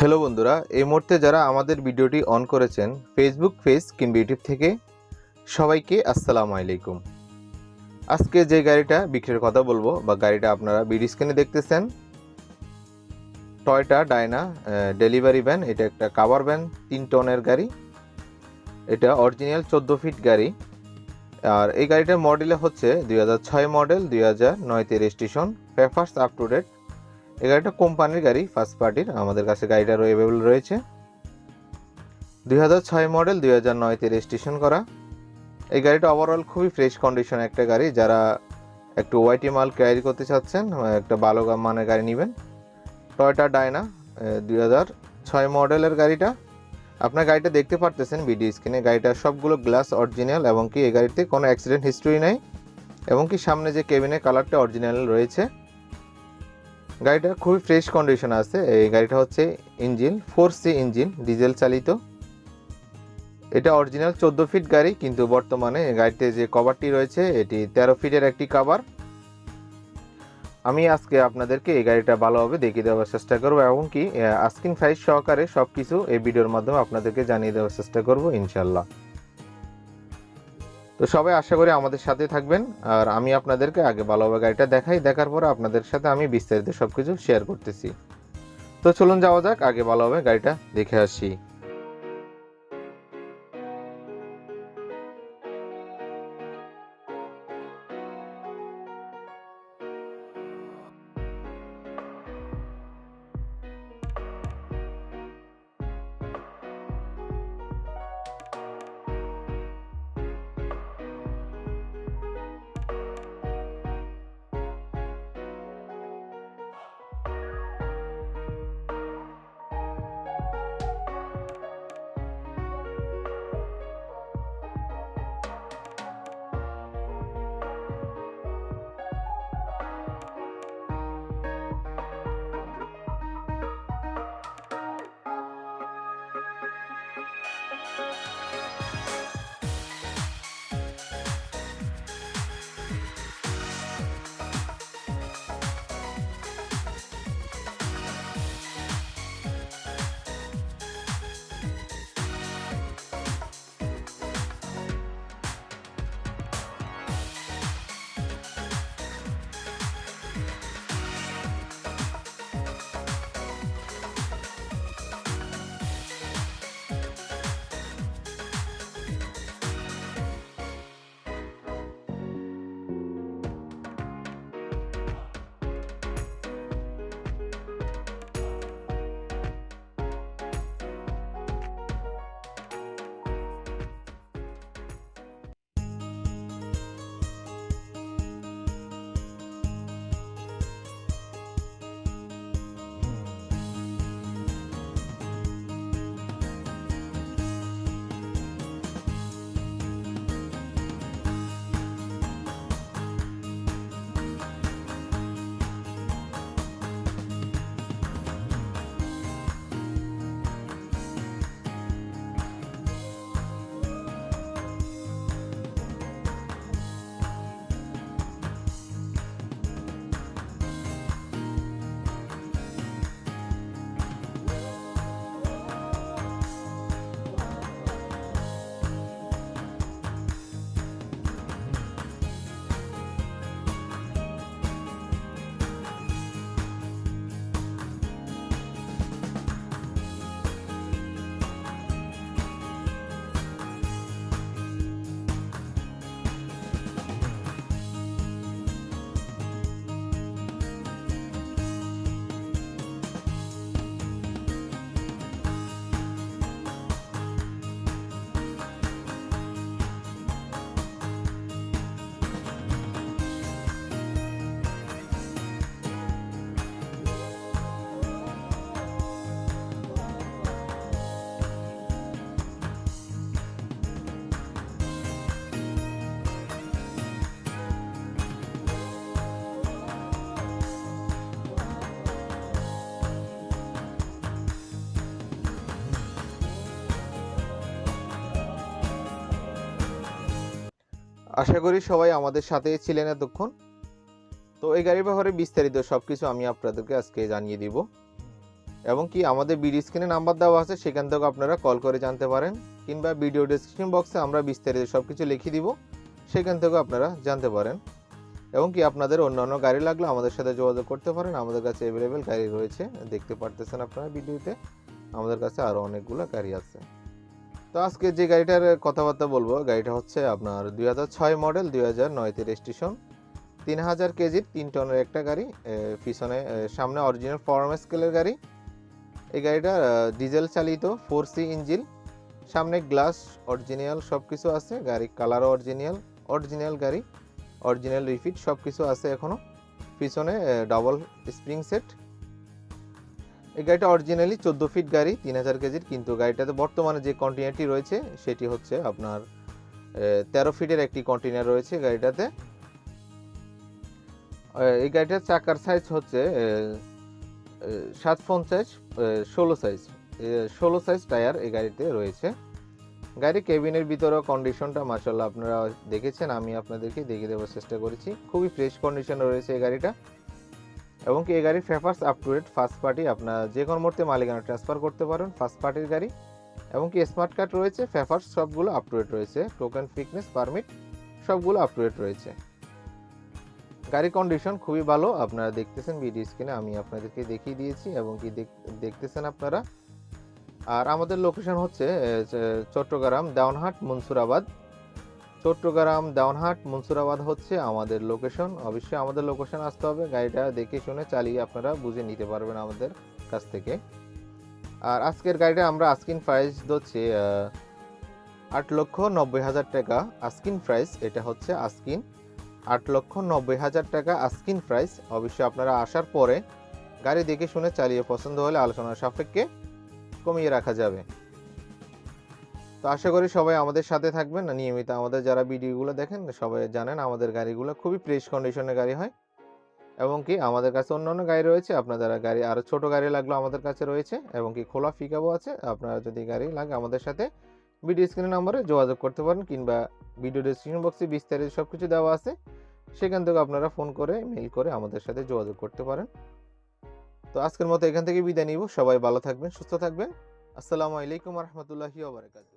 Hello বন্ধুরা, এই মুহূর্তে যারা আমাদের ভিডিওটি অন করেছেন ফেসবুক পেজ কিংবা ইউটিউব থেকে, সবাইকে আসসালামু আলাইকুম। আজকে যে গাড়িটা বিক্রির কথা বলব, বা গাড়িটা আপনারা বিডি স্ক্রিনে দেখতেছেন টয়টা ডায়না ডেলিভারি ভ্যান এটা একটা কাভার ভ্যান তিন টনের গাড়ি। এটা অরিজিনাল চোদ্দ ফিট গাড়ি। আর এই গাড়িটার মডেলে হচ্ছে দুই হাজার ছয় মডেল দুই হাজার নয়তে registration papers up to date এই গাড়িটা কোম্পানির গাড়ি ফার্স্ট পার্টির আমাদের কাছে গাড়িটা অ্যাভেলেবল রয়েছে। দুই হাজার ছয় মডেল দুই হাজার নয়তে রেজিস্ট্রেশন করা। এই গাড়িটা ওভারঅল খুবই ফ্রেশ কন্ডিশন একটা গাড়ি। যারা একটু ওয়াইটি মাল ক্যারি করতে চাচ্ছেন, একটা ভালো মানের গাড়ি নেবেন। টয়টা ডায়না দুই ছয় মডেলের গাড়িটা। আপনার গাড়িটা দেখতে পারতেছেন ভিডিও স্ক্রিনে গাড়িটার সবগুলো গ্লাস অরিজিনাল এবং কি এই গাড়িতে কোনো অ্যাক্সিডেন্ট হিস্ট্রি নেই। এবং কি সামনে যে কেবিনের কালারটা অরিজিনাল রয়েছে। গাড়িটা খুবই ফ্রেশ কন্ডিশন আছে। এই গাড়িটা হচ্ছে engine four C engine diesel চালিত। এটা অরিজিনাল চোদ্দ ফিট গাড়ি, কিন্তু বর্তমানে গাড়িতে যে কভারটি রয়েছে, এটি তেরো ফিটের একটি কভার আমি আজকে আপনাদেরকে এই গাড়িটা ভালোভাবে দেখিয়ে দেওয়ার চেষ্টা করব এবং কি আস্কিং প্রাইস সহকারে সব কিছু এই ভিডিওর মাধ্যমে আপনাদেরকে জানিয়ে দেওয়ার চেষ্টা করব ইনশাল্লাহ তো সবাই আশা করি আমাদের সাথে থাকবেন। আর আমি আপনাদেরকে আগে ভালোভাবে গাড়িটা দেখাই, দেখার পরে আপনাদের সাথে আমি বিস্তারিত সব কিছু শেয়ার করতেছি। তো চলুন যাওয়া যাক, আগে ভালোভাবে গাড়িটা দেখে আসি। আশা করি সবাই আমাদের সাথে ছিলেন এতক্ষণ। তো এই গাড়ির ব্যাপারে বিস্তারিত সব কিছু আমি আপনাদেরকে আজকে জানিয়ে দিব। এবং কি আমাদের ভিডিও স্ক্রিনে নাম্বার দেওয়া আছে, সেখান থেকে আপনারা কল করে জানতে পারেন, কিংবা ভিডিও ডেসক্রিপশন বক্সে আমরা বিস্তারিত সব কিছু লিখে দিব, সেখান থেকেও আপনারা জানতে পারেন। এবং কি আপনাদের অন্যান্য গাড়ি লাগলে আমাদের সাথে যোগাযোগ করতে পারেন, আমাদের কাছে অ্যাভেলেবেল গাড়ি রয়েছে, দেখতে পারতেছেন আপনারা ভিডিওতে, আমাদের কাছে আরও অনেকগুলো গাড়ি আছে। তো আজকে যে গাড়িটার কথাবার্তা বলব, গাড়িটা হচ্ছে আপনার দুই হাজার ছয় মডেল, দুই হাজার নয়তে রেজিস্ট্রেশন তিন হাজার কেজির তিন টনের একটা গাড়ি পিছনে সামনে অরিজিনাল ফর্ম স্কেলের গাড়ি। এই গাড়িটা ডিজেল চালিত ফোর সি ইঞ্জিন সামনে গ্লাস অরিজিনাল সব কিছু আছে গাড়ি কালারও অরিজিনাল অরিজিনাল গাড়ি অরিজিনাল রিফিট সব কিছু আছে এখনও পিছনে ডাবল স্প্রিং সেট এই গাড়িটা অরিজিনালি চোদ্দ ফিট গাড়ি, তিন হাজার কেজির, কিন্তু গাড়িটাতে বর্তমানে যে কন্টেনারটি রয়েছে, সেটি হচ্ছে আপনার তেরো ফিটের একটি কন্টেনার রয়েছে গাড়িটাতে। এই গাড়িটার চাকার সাইজ হচ্ছে সাত পঞ্চাশ ষোলো সাইজ ষোলো সাইজ টায়ার এই গাড়িতে রয়েছে। গাড়ি কেবিনের ভিতরেও কন্ডিশনটা মার্শাল্লাহ আপনারা দেখেছেন, আমি আপনাদেরকে দেখিয়ে দেওয়ার চেষ্টা করেছি। খুবই ফ্রেশ কন্ডিশনে রয়েছে এই গাড়িটা। এবং কি এই গাড়ির papers up to date first party আপনার যে কোনো মুহূর্তে মালিকানা ট্রান্সফার করতে পারেন ফার্স্ট পার্টির গাড়ি। এবং কি স্মার্ট কার্ড রয়েছে পেপার্স সবগুলো আপ টু ডেট রয়েছে। টোকেন ফিটনেস পারমিট সবগুলো আপ টু ডেট রয়েছে। গাড়ি কন্ডিশন খুবই ভালো, আপনারা দেখতেছেন ভিডিও স্ক্রিনে আমি আপনাদেরকে দেখিয়ে দিয়েছি এবং কি দেখ- দেখতেছেন আপনারা। আর আমাদের লোকেশন হচ্ছে চট্টগ্রাম দেওয়ানহাট মনসুরাবাদ চট্টগ্রাম, দেওয়ানহাট, মনসুরাবাদ হচ্ছে আমাদের লোকেশন অবশ্যই আমাদের লোকেশন আসতে হবে। গাড়িটা দেখে শুনে চালিয়ে আপনারা বুঝে নিতে পারবেন আমাদের কাছ থেকে। আর আজকের গাড়িটা আমরা আস্কিন প্রাইস ধরছি আট লক্ষ নব্বই হাজার টাকা। আস্কিন প্রাইস এটা হচ্ছে আস্কিন আট লক্ষ নব্বই হাজার টাকা আস্কিন প্রাইস অবশ্যই আপনারা আসার পরে গাড়ি দেখে শুনে চালিয়ে পছন্দ হলে আলোচনার সাপেক্ষে কমিয়ে রাখা যাবে। তো আশা করি সবাই আমাদের সাথে থাকবেন। নিয়মিত আমাদের যারা ভিডিওগুলো দেখেন, সবাই জানেন আমাদের গাড়িগুলো খুবই ফ্রেশ কন্ডিশনের গাড়ি হয়। এবং কি আমাদের কাছে অন্যান্য গাড়ি রয়েছে আপনার যারা গাড়ি আরও ছোট গাড়ি লাগল আমাদের কাছে রয়েছে, এবং কি খোলা পিকআপও আছে, আপনারা যদি গাড়ি লাগে আমাদের সাথে ভিডিও স্ক্রিন নম্বরে যোগাযোগ করতে পারেন, কিংবা ভিডিও ডিসক্রিপশন বক্সে বিস্তারিত সব কিছু দেওয়া আছে, সেখান থেকে আপনারা ফোন করে মেল করে আমাদের সাথে যোগাযোগ করতে পারেন। তো আজকের মতো এখান থেকে বিদায় নিব। সবাই ভালো থাকবেন, সুস্থ থাকবেন। আসসালামু আলাইকুম রহমতুল্লাহি ওবরাকাতুহ